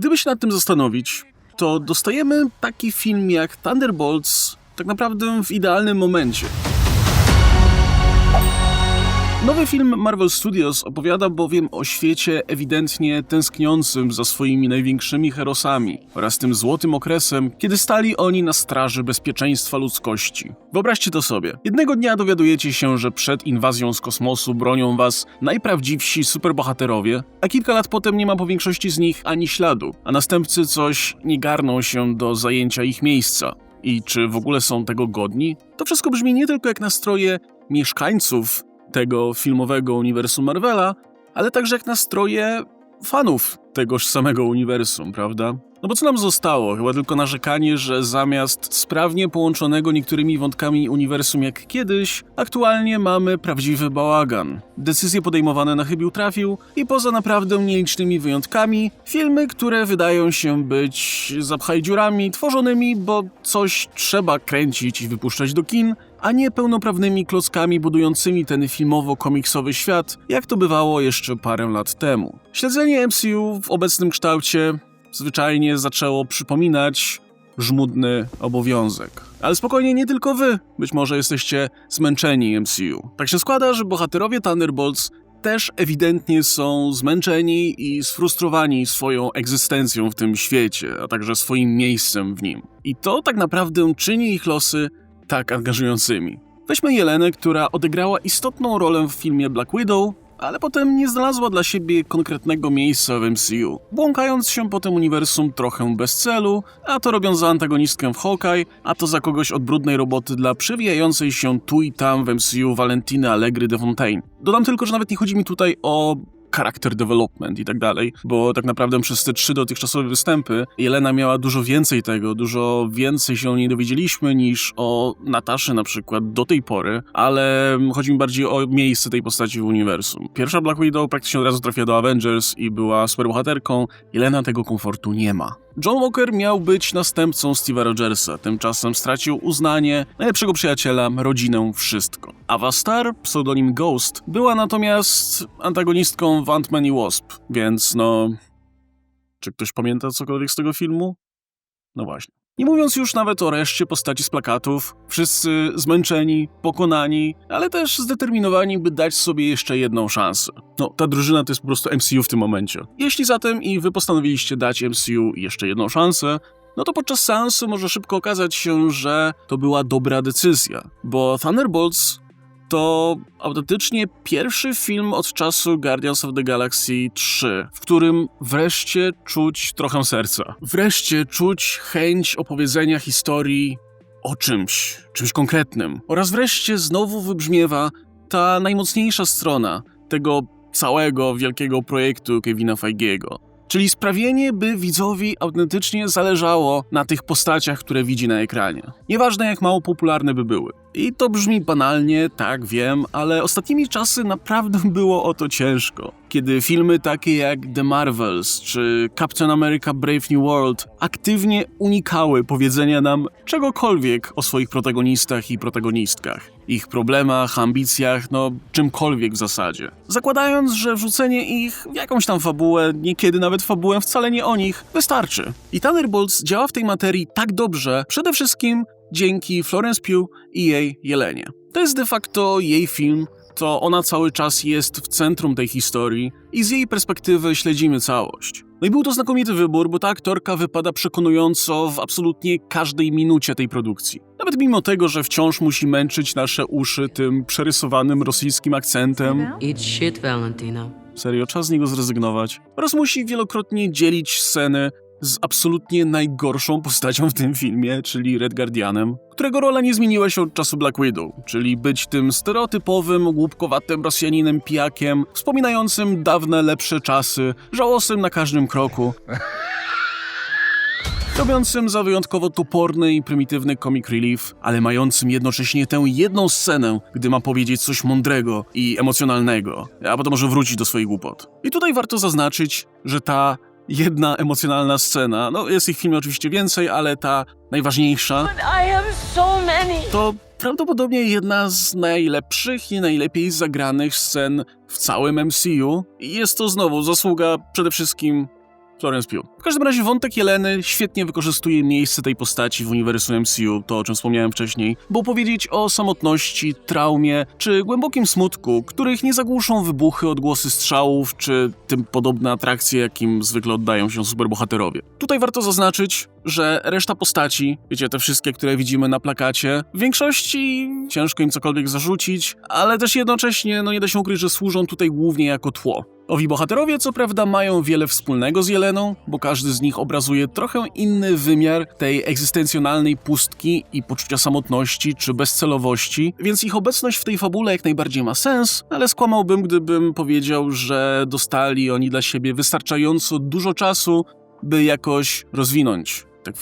Gdyby się nad tym zastanowić, to dostajemy taki film jak Thunderbolts tak naprawdę w idealnym momencie. Nowy film Marvel Studios opowiada bowiem o świecie ewidentnie tęskniącym za swoimi największymi herosami oraz tym złotym okresem, kiedy stali oni na straży bezpieczeństwa ludzkości. Wyobraźcie to sobie. Jednego dnia dowiadujecie się, że przed inwazją z kosmosu bronią was najprawdziwsi superbohaterowie, a kilka lat potem nie ma po większości z nich ani śladu, a następcy coś nie garną się do zajęcia ich miejsca. I czy w ogóle są tego godni? To wszystko brzmi nie tylko jak nastroje mieszkańców tego filmowego uniwersum Marvela, ale także jak nastroje fanów tegoż samego uniwersum, prawda? No bo co nam zostało? Chyba tylko narzekanie, że zamiast sprawnie połączonego niektórymi wątkami uniwersum jak kiedyś, aktualnie mamy prawdziwy bałagan. Decyzje podejmowane na chybił trafił i poza naprawdę nielicznymi wyjątkami, filmy, które wydają się być zapchaj dziurami tworzonymi, bo coś trzeba kręcić i wypuszczać do kin, a nie pełnoprawnymi klockami budującymi ten filmowo-komiksowy świat, jak to bywało jeszcze parę lat temu. Śledzenie MCU w obecnym kształcie zwyczajnie zaczęło przypominać żmudny obowiązek. Ale spokojnie, nie tylko wy, być może jesteście zmęczeni MCU. Tak się składa, że bohaterowie Thunderbolts też ewidentnie są zmęczeni i sfrustrowani swoją egzystencją w tym świecie, a także swoim miejscem w nim. I to tak naprawdę czyni ich losy tak angażującymi. Weźmy Jelenę, która odegrała istotną rolę w filmie Black Widow, ale potem nie znalazła dla siebie konkretnego miejsca w MCU, błąkając się po tym uniwersum trochę bez celu, a to robiąc za antagonistkę w Hawkeye, a to za kogoś od brudnej roboty dla przewijającej się tu i tam w MCU Valentiny Allegry de Fontaine. Dodam tylko, że nawet nie chodzi mi tutaj o character development i tak dalej, bo tak naprawdę przez te trzy dotychczasowe występy Jelena miała dużo więcej tego, dużo więcej się o niej dowiedzieliśmy niż o Nataszy na przykład do tej pory, ale chodzi mi bardziej o miejsce tej postaci w uniwersum. Pierwsza Black Widow praktycznie od razu trafiła do Avengers i była superbohaterką, Jelena tego komfortu nie ma. John Walker miał być następcą Steve'a Rogersa, tymczasem stracił uznanie, najlepszego przyjaciela, rodzinę, wszystko. Avastar, pseudonim Ghost, była natomiast antagonistką w Ant-Man i Wasp, więc no... Czy ktoś pamięta cokolwiek z tego filmu? No właśnie. Nie mówiąc już nawet o reszcie postaci z plakatów, wszyscy zmęczeni, pokonani, ale też zdeterminowani, by dać sobie jeszcze jedną szansę. No, ta drużyna to jest po prostu MCU w tym momencie. Jeśli zatem i wy postanowiliście dać MCU jeszcze jedną szansę, no to podczas seansu może szybko okazać się, że to była dobra decyzja, bo Thunderbolts to autentycznie pierwszy film od czasu Guardians of the Galaxy 3, w którym wreszcie czuć trochę serca. Wreszcie czuć chęć opowiedzenia historii o czymś, czymś konkretnym. Oraz wreszcie znowu wybrzmiewa ta najmocniejsza strona tego całego wielkiego projektu Kevina Feige'ego. Czyli sprawienie, by widzowi autentycznie zależało na tych postaciach, które widzi na ekranie. Nieważne jak mało popularne by były. I to brzmi banalnie, tak wiem, ale ostatnimi czasy naprawdę było o to ciężko. Kiedy filmy takie jak The Marvels czy Captain America Brave New World aktywnie unikały powiedzenia nam czegokolwiek o swoich protagonistach i protagonistkach, ich problemach, ambicjach, no czymkolwiek w zasadzie. Zakładając, że wrzucenie ich w jakąś tam fabułę, niekiedy nawet fabułę wcale nie o nich, wystarczy. I Thunderbolts działa w tej materii tak dobrze, przede wszystkim dzięki Florence Pugh i jej Jelenie. To jest de facto jej film, to ona cały czas jest w centrum tej historii i z jej perspektywy śledzimy całość. No i był to znakomity wybór, bo ta aktorka wypada przekonująco w absolutnie każdej minucie tej produkcji. Nawet mimo tego, że wciąż musi męczyć nasze uszy tym przerysowanym rosyjskim akcentem. Eat shit, Valentina. Serio, czas z niego zrezygnować. Oraz musi wielokrotnie dzielić sceny z absolutnie najgorszą postacią w tym filmie, czyli Red Guardianem, którego rola nie zmieniła się od czasu Black Widow, czyli być tym stereotypowym, głupkowatym Rosjaninem pijakiem, wspominającym dawne, lepsze czasy, żałosnym na każdym kroku. Robiącym za wyjątkowo toporny i prymitywny comic relief, ale mającym jednocześnie tę jedną scenę, gdy ma powiedzieć coś mądrego i emocjonalnego, a potem może wrócić do swoich głupot. I tutaj warto zaznaczyć, że ta jedna emocjonalna scena, no jest ich w filmie oczywiście więcej, ale ta najważniejsza, to prawdopodobnie jedna z najlepszych i najlepiej zagranych scen w całym MCU. I jest to znowu zasługa przede wszystkim Florence Pugh. W każdym razie wątek Jeleny świetnie wykorzystuje miejsce tej postaci w uniwersum MCU, to o czym wspomniałem wcześniej, by opowiedzieć o samotności, traumie czy głębokim smutku, których nie zagłuszą wybuchy, odgłosy strzałów czy tym podobne atrakcje, jakim zwykle oddają się superbohaterowie. Tutaj warto zaznaczyć, że reszta postaci, wiecie, te wszystkie, które widzimy na plakacie, w większości ciężko im cokolwiek zarzucić, ale też jednocześnie, no nie da się ukryć, że służą tutaj głównie jako tło. Owi bohaterowie, co prawda, mają wiele wspólnego z Jeleną, bo każdy z nich obrazuje trochę inny wymiar tej egzystencjonalnej pustki i poczucia samotności czy bezcelowości, więc ich obecność w tej fabule jak najbardziej ma sens, ale skłamałbym, gdybym powiedział, że dostali oni dla siebie wystarczająco dużo czasu, by jakoś rozwinąć tę.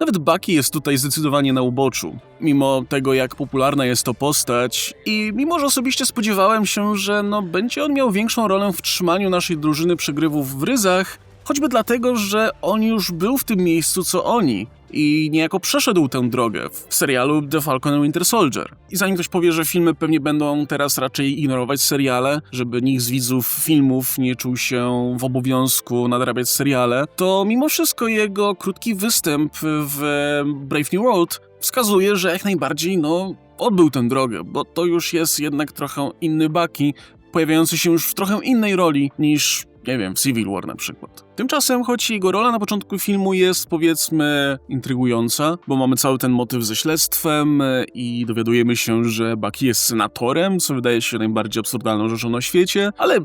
Nawet Bucky jest tutaj zdecydowanie na uboczu, mimo tego jak popularna jest to postać i mimo, że osobiście spodziewałem się, że no, będzie on miał większą rolę w trzymaniu naszej drużyny przegrywów w ryzach, choćby dlatego, że on już był w tym miejscu co oni i niejako przeszedł tę drogę w serialu The Falcon and Winter Soldier. I zanim ktoś powie, że filmy pewnie będą teraz raczej ignorować seriale, żeby nikt z widzów filmów nie czuł się w obowiązku nadrabiać seriale, to mimo wszystko jego krótki występ w Brave New World wskazuje, że jak najbardziej, no, odbył tę drogę, bo to już jest jednak trochę inny Bucky, pojawiający się już w trochę innej roli niż, nie wiem, w Civil War na przykład. Tymczasem, choć jego rola na początku filmu jest powiedzmy intrygująca, bo mamy cały ten motyw ze śledztwem e, i dowiadujemy się, że Bucky jest senatorem, co wydaje się najbardziej absurdalną rzeczą na świecie, ale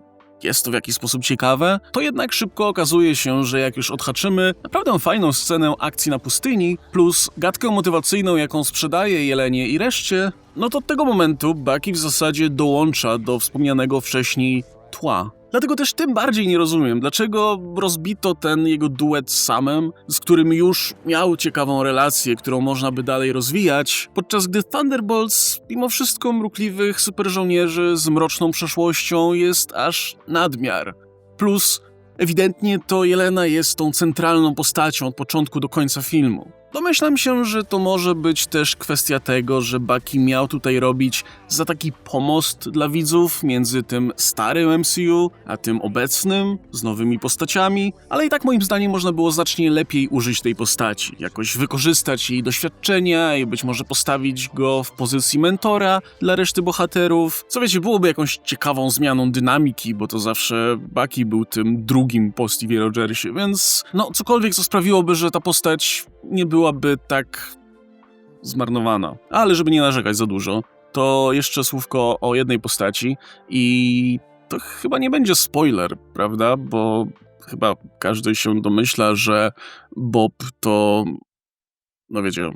jest to w jakiś sposób ciekawe, to jednak szybko okazuje się, że jak już odhaczymy naprawdę fajną scenę akcji na pustyni, plus gadkę motywacyjną, jaką sprzedaje Jelenie i reszcie, no to od tego momentu Bucky w zasadzie dołącza do wspomnianego wcześniej tła. Dlatego też tym bardziej nie rozumiem, dlaczego rozbito ten jego duet z Samem, z którym już miał ciekawą relację, którą można by dalej rozwijać, podczas gdy Thunderbolts, mimo wszystko mrukliwych superżołnierzy z mroczną przeszłością, jest aż nadmiar. Plus, ewidentnie to Jelena jest tą centralną postacią od początku do końca filmu. Domyślam się, że to może być też kwestia tego, że Bucky miał tutaj robić za taki pomost dla widzów między tym starym MCU, a tym obecnym, z nowymi postaciami, ale i tak moim zdaniem można było znacznie lepiej użyć tej postaci, jakoś wykorzystać jej doświadczenia i być może postawić go w pozycji mentora dla reszty bohaterów. Co wiecie, byłoby jakąś ciekawą zmianą dynamiki, bo to zawsze Bucky był tym drugim po Stevie Rogersie, więc no cokolwiek co sprawiłoby, że ta postać nie byłaby tak zmarnowana. Ale żeby nie narzekać za dużo, to jeszcze słówko o jednej postaci i to chyba nie będzie spoiler, prawda? Bo chyba każdy się domyśla, że Bob to, no wiecie,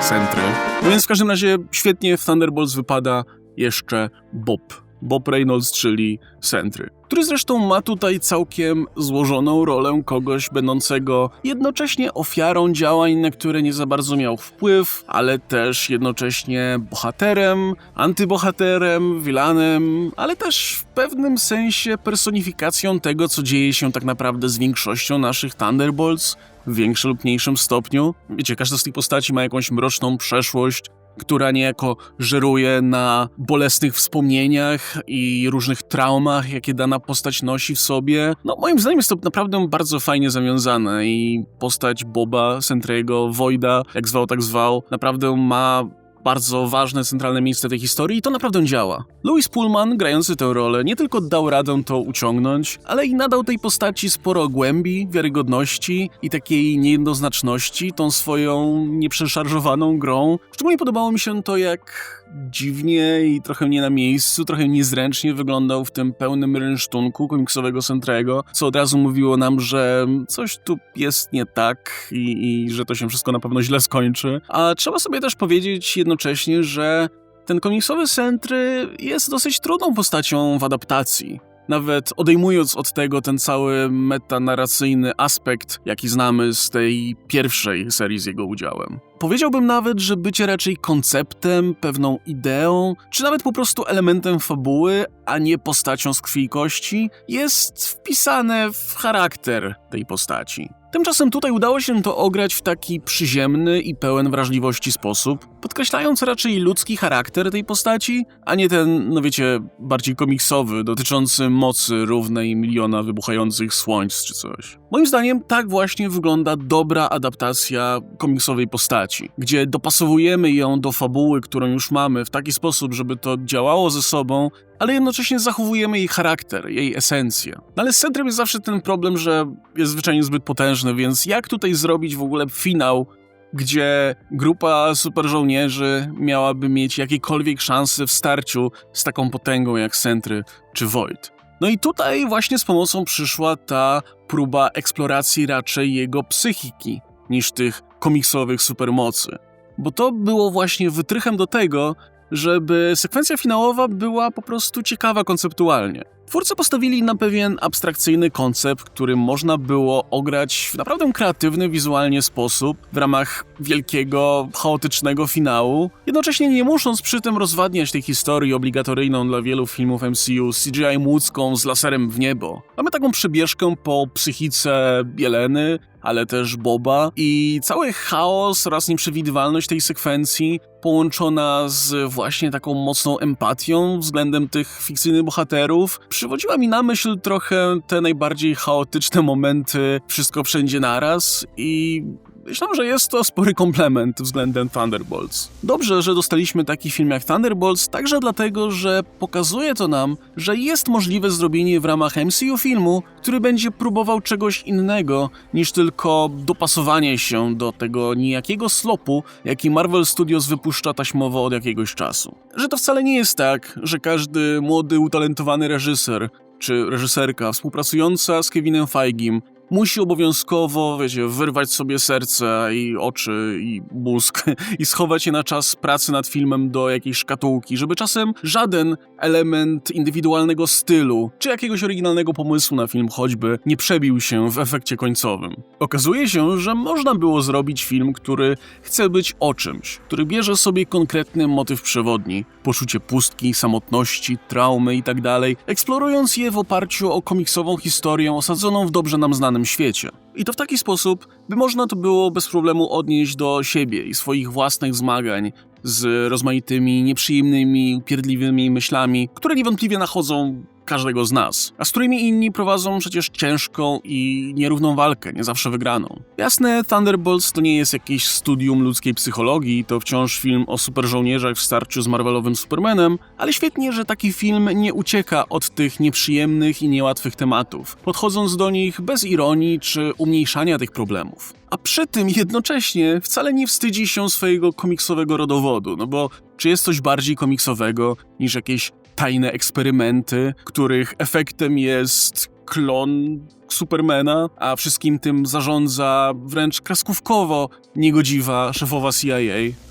centry. No więc w każdym razie świetnie w Thunderbolts wypada jeszcze Bob. Bob Reynolds, czyli Sentry, który zresztą ma tutaj całkiem złożoną rolę kogoś będącego jednocześnie ofiarą działań, na które nie za bardzo miał wpływ, ale też jednocześnie bohaterem, antybohaterem, vilanem, ale też w pewnym sensie personifikacją tego, co dzieje się tak naprawdę z większością naszych Thunderbolts, w większym lub mniejszym stopniu. Wiecie, każda z tych postaci ma jakąś mroczną przeszłość, która niejako żeruje na bolesnych wspomnieniach i różnych traumach, jakie dana postać nosi w sobie. No, moim zdaniem jest to naprawdę bardzo fajnie zawiązane i postać Boba, Sentrego, Voida, jak zwał, tak zwał, naprawdę ma bardzo ważne, centralne miejsce tej historii i to naprawdę działa. Louis Pullman, grający tę rolę, nie tylko dał radę to uciągnąć, ale i nadał tej postaci sporo głębi, wiarygodności i takiej niejednoznaczności tą swoją nieprzeszarżowaną grą. Szczególnie podobało mi się to, jak dziwnie i trochę nie na miejscu, trochę niezręcznie wyglądał w tym pełnym rynsztunku komiksowego Sentrego, co od razu mówiło nam, że coś tu jest nie tak i, i że to się wszystko na pewno źle skończy. A trzeba sobie też powiedzieć jednocześnie, że ten komiksowy Sentry jest dosyć trudną postacią w adaptacji. Nawet odejmując od tego ten cały metanarracyjny aspekt, jaki znamy z tej pierwszej serii z jego udziałem. Powiedziałbym nawet, że bycie raczej konceptem, pewną ideą, czy nawet po prostu elementem fabuły, a nie postacią z krwi i kości, jest wpisane w charakter tej postaci. Tymczasem tutaj udało się to ograć w taki przyziemny i pełen wrażliwości sposób, podkreślając raczej ludzki charakter tej postaci, a nie ten, no wiecie, bardziej komiksowy, dotyczący mocy równej miliona wybuchających słońc czy coś. Moim zdaniem tak właśnie wygląda dobra adaptacja komiksowej postaci, gdzie dopasowujemy ją do fabuły, którą już mamy w taki sposób, żeby to działało ze sobą, ale jednocześnie zachowujemy jej charakter, jej esencję. No ale z centrum jest zawsze ten problem, że jest zwyczajnie zbyt potężny, więc jak tutaj zrobić w ogóle finał, gdzie grupa super żołnierzy miałaby mieć jakiekolwiek szanse w starciu z taką potęgą jak Sentry czy Void? No i tutaj właśnie z pomocą przyszła ta próba eksploracji raczej jego psychiki niż tych komiksowych supermocy. Bo to było właśnie wytrychem do tego, żeby sekwencja finałowa była po prostu ciekawa konceptualnie. Twórcy postawili na pewien abstrakcyjny koncept, który można było ograć w naprawdę kreatywny wizualnie sposób w ramach wielkiego, chaotycznego finału, jednocześnie nie musząc przy tym rozwadniać tej historii obligatoryjną dla wielu filmów MCU CGI łódzką z laserem w niebo. Mamy taką przebieżkę po psychice Jeleny, ale też Boba i cały chaos oraz nieprzewidywalność tej sekwencji połączona z właśnie taką mocną empatią względem tych fikcyjnych bohaterów przywodziła mi na myśl trochę te najbardziej chaotyczne momenty wszystko wszędzie naraz i Myślę, że jest to spory komplement względem Thunderbolts. Dobrze, że dostaliśmy taki film jak Thunderbolts, także dlatego, że pokazuje to nam, że jest możliwe zrobienie w ramach MCU filmu, który będzie próbował czegoś innego niż tylko dopasowanie się do tego nijakiego slopu, jaki Marvel Studios wypuszcza taśmowo od jakiegoś czasu. Że to wcale nie jest tak, że każdy młody, utalentowany reżyser czy reżyserka współpracująca z Kevinem Feigim musi obowiązkowo, wiecie, wyrwać sobie serce i oczy i mózg i schować je na czas pracy nad filmem do jakiejś szkatułki, żeby czasem żaden element indywidualnego stylu czy jakiegoś oryginalnego pomysłu na film choćby nie przebił się w efekcie końcowym. Okazuje się, że można było zrobić film, który chce być o czymś, który bierze sobie konkretny motyw przewodni, poczucie pustki, samotności, traumy itd., eksplorując je w oparciu o komiksową historię osadzoną w dobrze nam znanym świecie. I to w taki sposób, by można to było bez problemu odnieść do siebie i swoich własnych zmagań z rozmaitymi, nieprzyjemnymi, upierdliwymi myślami, które niewątpliwie nachodzą każdego z nas, a z którymi inni prowadzą przecież ciężką i nierówną walkę, nie zawsze wygraną. Jasne, Thunderbolts to nie jest jakieś studium ludzkiej psychologii, to wciąż film o superżołnierzach w starciu z Marvelowym Supermanem, ale świetnie, że taki film nie ucieka od tych nieprzyjemnych i niełatwych tematów, podchodząc do nich bez ironii czy umniejszania tych problemów. A przy tym jednocześnie wcale nie wstydzi się swojego komiksowego rodowodu, no bo czy jest coś bardziej komiksowego niż jakieś tajne eksperymenty, których efektem jest klon Supermana, a wszystkim tym zarządza wręcz kreskówkowo niegodziwa szefowa CIA.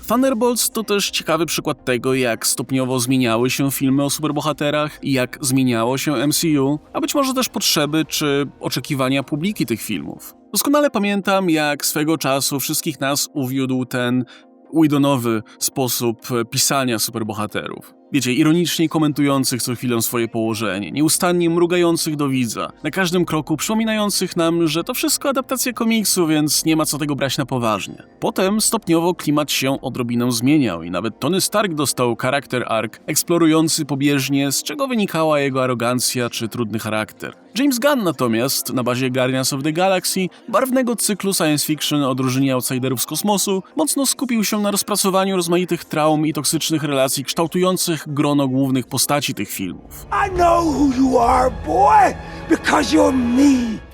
Thunderbolts to też ciekawy przykład tego, jak stopniowo zmieniały się filmy o superbohaterach i jak zmieniało się MCU, a być może też potrzeby czy oczekiwania publiki tych filmów. Doskonale pamiętam, jak swego czasu wszystkich nas uwiódł ten Whedonowy sposób pisania superbohaterów. Wiecie, ironicznie komentujących co chwilę swoje położenie, nieustannie mrugających do widza, na każdym kroku przypominających nam, że to wszystko adaptacja komiksu, więc nie ma co tego brać na poważnie. Potem stopniowo klimat się odrobinę zmieniał i nawet Tony Stark dostał charakter arc, eksplorujący pobieżnie, z czego wynikała jego arogancja czy trudny charakter. James Gunn natomiast, na bazie Guardians of the Galaxy, barwnego cyklu science fiction o drużynie outsiderów z kosmosu, mocno skupił się na rozpracowaniu rozmaitych traum i toksycznych relacji kształtujących grono głównych postaci tych filmów. Are, boy.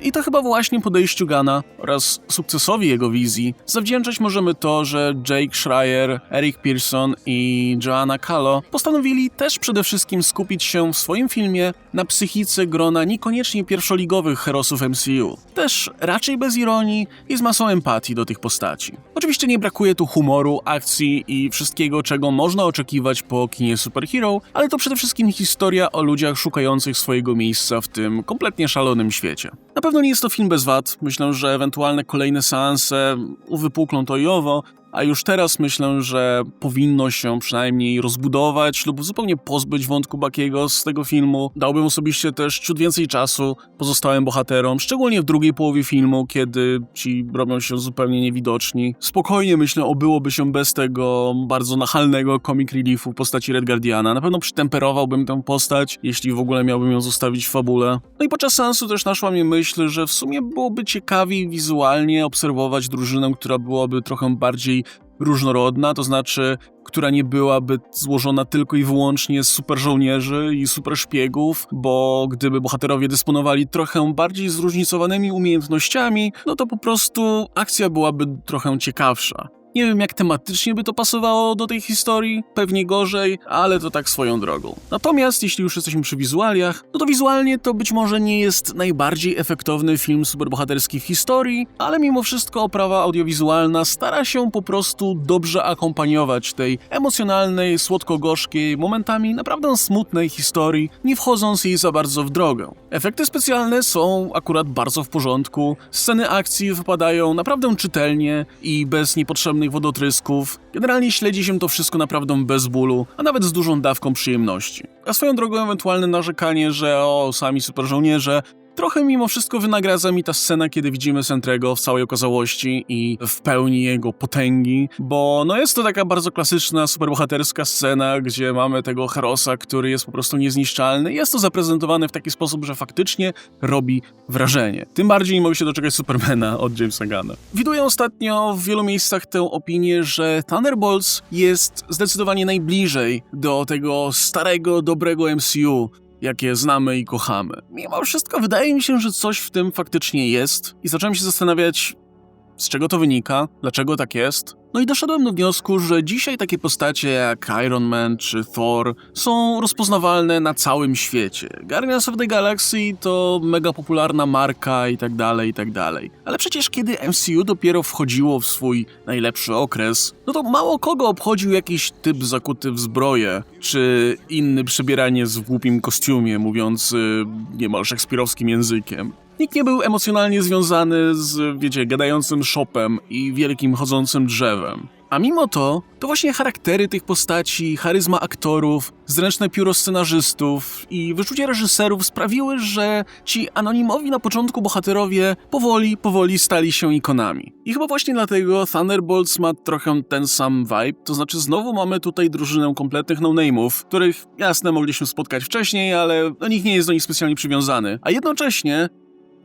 I to chyba właśnie podejściu Gana oraz sukcesowi jego wizji zawdzięczać możemy to, że Jake Schreier, Eric Pearson i Joanna Callow postanowili też przede wszystkim skupić się w swoim filmie na psychice grona niekoniecznie pierwszoligowych herosów MCU. Też raczej bez ironii i z masą empatii do tych postaci. Oczywiście nie brakuje tu humoru, akcji i wszystkiego, czego można oczekiwać po kinie superhero, ale to przede wszystkim historia o ludziach szukających swojego miejsca w tym kompletnie szalonym świecie. Na pewno nie jest to film bez wad. Myślę, że ewentualne kolejne seanse uwypuklą to i owo, a już teraz myślę, że powinno się przynajmniej rozbudować lub zupełnie pozbyć wątku Bakiego z tego filmu. Dałbym osobiście też ciut więcej czasu pozostałym bohaterom, szczególnie w drugiej połowie filmu, kiedy ci robią się zupełnie niewidoczni. Spokojnie myślę, obyłoby się bez tego bardzo nachalnego comic reliefu w postaci Red Guardiana. Na pewno przytemperowałbym tę postać, jeśli w ogóle miałbym ją zostawić w fabule. No i podczas seansu też naszła mi myśl, że w sumie byłoby ciekawiej wizualnie obserwować drużynę, która byłaby trochę bardziej różnorodna, to znaczy, która nie byłaby złożona tylko i wyłącznie z super żołnierzy i super szpiegów, bo gdyby bohaterowie dysponowali trochę bardziej zróżnicowanymi umiejętnościami, no to po prostu akcja byłaby trochę ciekawsza. Nie wiem, jak tematycznie by to pasowało do tej historii, pewnie gorzej, ale to tak swoją drogą. Natomiast, jeśli już jesteśmy przy wizualiach, no to wizualnie to być może nie jest najbardziej efektowny film superbohaterski w historii, ale mimo wszystko oprawa audiowizualna stara się po prostu dobrze akompaniować tej emocjonalnej, słodko-gorzkiej, momentami naprawdę smutnej historii, nie wchodząc jej za bardzo w drogę. Efekty specjalne są akurat bardzo w porządku, sceny akcji wypadają naprawdę czytelnie i bez niepotrzebnych wodotrysków. Generalnie śledzi się to wszystko naprawdę bez bólu, a nawet z dużą dawką przyjemności. A swoją drogą ewentualne narzekanie, że o, sami super żołnierze, Trochę mimo wszystko wynagradza mi ta scena, kiedy widzimy Sentrego w całej okazałości i w pełni jego potęgi, bo no jest to taka bardzo klasyczna, superbohaterska scena, gdzie mamy tego Herosa, który jest po prostu niezniszczalny. Jest to zaprezentowane w taki sposób, że faktycznie robi wrażenie. Tym bardziej nie mogę się doczekać Supermana od Jamesa Gunna. Widuję ostatnio w wielu miejscach tę opinię, że Thunderbolts jest zdecydowanie najbliżej do tego starego, dobrego MCU, jakie znamy i kochamy. Mimo wszystko wydaje mi się, że coś w tym faktycznie jest i zacząłem się zastanawiać, z czego to wynika, dlaczego tak jest. No i doszedłem do wniosku, że dzisiaj takie postacie jak Iron Man czy Thor są rozpoznawalne na całym świecie. Guardians of the Galaxy to mega popularna marka i tak dalej, i tak dalej. Ale przecież kiedy MCU dopiero wchodziło w swój najlepszy okres, no to mało kogo obchodził jakiś typ zakuty w zbroję, czy inny przebieranie w głupim kostiumie, mówiąc y, niemal szekspirowskim językiem. Nikt nie był emocjonalnie związany z, wiecie, gadającym shopem i wielkim chodzącym drzewem. A mimo to, to właśnie charaktery tych postaci, charyzma aktorów, zręczne pióro scenarzystów i wyczucie reżyserów sprawiły, że ci anonimowi na początku bohaterowie powoli, powoli stali się ikonami. I chyba właśnie dlatego Thunderbolts ma trochę ten sam vibe, to znaczy znowu mamy tutaj drużynę kompletnych no-name'ów, których jasne mogliśmy spotkać wcześniej, ale nikt nie jest do nich specjalnie przywiązany. A jednocześnie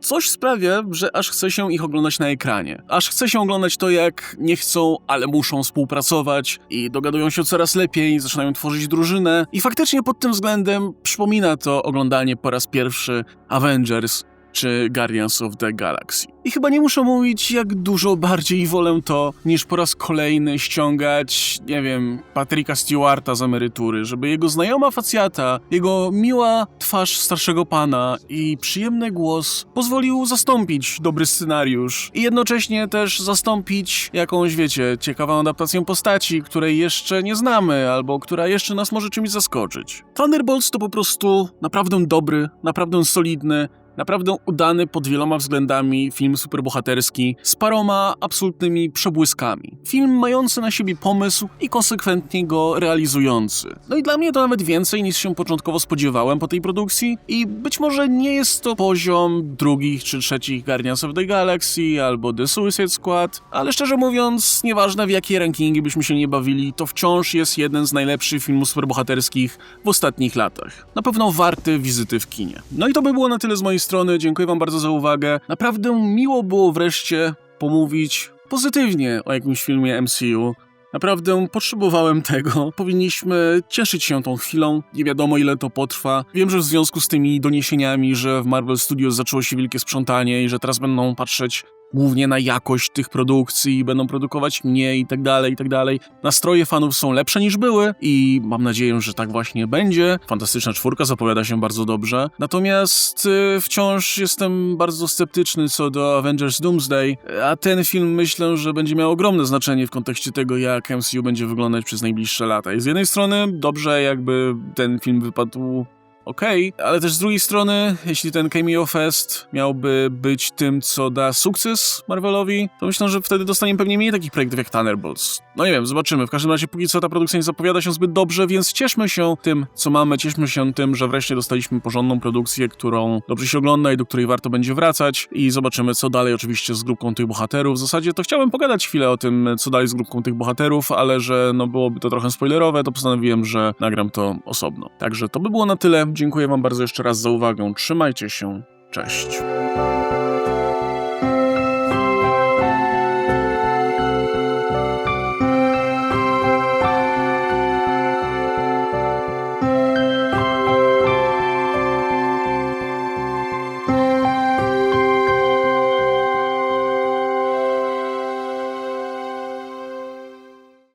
Coś sprawia, że aż chce się ich oglądać na ekranie. Aż chce się oglądać to, jak nie chcą, ale muszą współpracować i dogadują się coraz lepiej, zaczynają tworzyć drużynę. I faktycznie pod tym względem przypomina to oglądanie po raz pierwszy Avengers czy Guardians of the Galaxy. I chyba nie muszę mówić, jak dużo bardziej wolę to, niż po raz kolejny ściągać, nie wiem, Patricka Stewarta z emerytury, żeby jego znajoma facjata, jego miła twarz starszego pana i przyjemny głos pozwolił zastąpić dobry scenariusz i jednocześnie też zastąpić jakąś, wiecie, ciekawą adaptację postaci, której jeszcze nie znamy albo która jeszcze nas może czymś zaskoczyć. Thunderbolts to po prostu naprawdę dobry, naprawdę solidny, Naprawdę udany pod wieloma względami film superbohaterski z paroma absolutnymi przebłyskami. Film mający na siebie pomysł i konsekwentnie go realizujący. No i dla mnie to nawet więcej niż się początkowo spodziewałem po tej produkcji i być może nie jest to poziom drugich czy trzecich Guardians of the Galaxy albo The Suicide Squad, ale szczerze mówiąc, nieważne w jakie rankingi byśmy się nie bawili, to wciąż jest jeden z najlepszych filmów superbohaterskich w ostatnich latach. Na pewno warty wizyty w kinie. No i to by było na tyle z mojej strony. Dziękuję Wam bardzo za uwagę. Naprawdę miło było wreszcie pomówić pozytywnie o jakimś filmie MCU. Naprawdę potrzebowałem tego. Powinniśmy cieszyć się tą chwilą. Nie wiadomo ile to potrwa. Wiem, że w związku z tymi doniesieniami, że w Marvel Studios zaczęło się wielkie sprzątanie i że teraz będą patrzeć głównie na jakość tych produkcji, będą produkować mniej i tak dalej, i tak dalej. Nastroje fanów są lepsze niż były i mam nadzieję, że tak właśnie będzie. Fantastyczna czwórka zapowiada się bardzo dobrze. Natomiast y, wciąż jestem bardzo sceptyczny co do Avengers Doomsday, a ten film myślę, że będzie miał ogromne znaczenie w kontekście tego, jak MCU będzie wyglądać przez najbliższe lata. I z jednej strony dobrze, jakby ten film wypadł okej, ale też z drugiej strony, jeśli ten Cameo Fest miałby być tym, co da sukces Marvelowi, to myślę, że wtedy dostaniemy pewnie mniej takich projektów jak Thunderbolts. No nie wiem, zobaczymy. W każdym razie póki co ta produkcja nie zapowiada się zbyt dobrze, więc cieszmy się tym, co mamy, cieszmy się tym, że wreszcie dostaliśmy porządną produkcję, którą dobrze się ogląda i do której warto będzie wracać i zobaczymy, co dalej oczywiście z grupką tych bohaterów. W zasadzie to chciałem pogadać chwilę o tym, co dalej z grupką tych bohaterów, ale że no byłoby to trochę spoilerowe, to postanowiłem, że nagram to osobno. Także to by było na tyle. Dziękuję wam bardzo jeszcze raz za uwagę. Trzymajcie się. Cześć.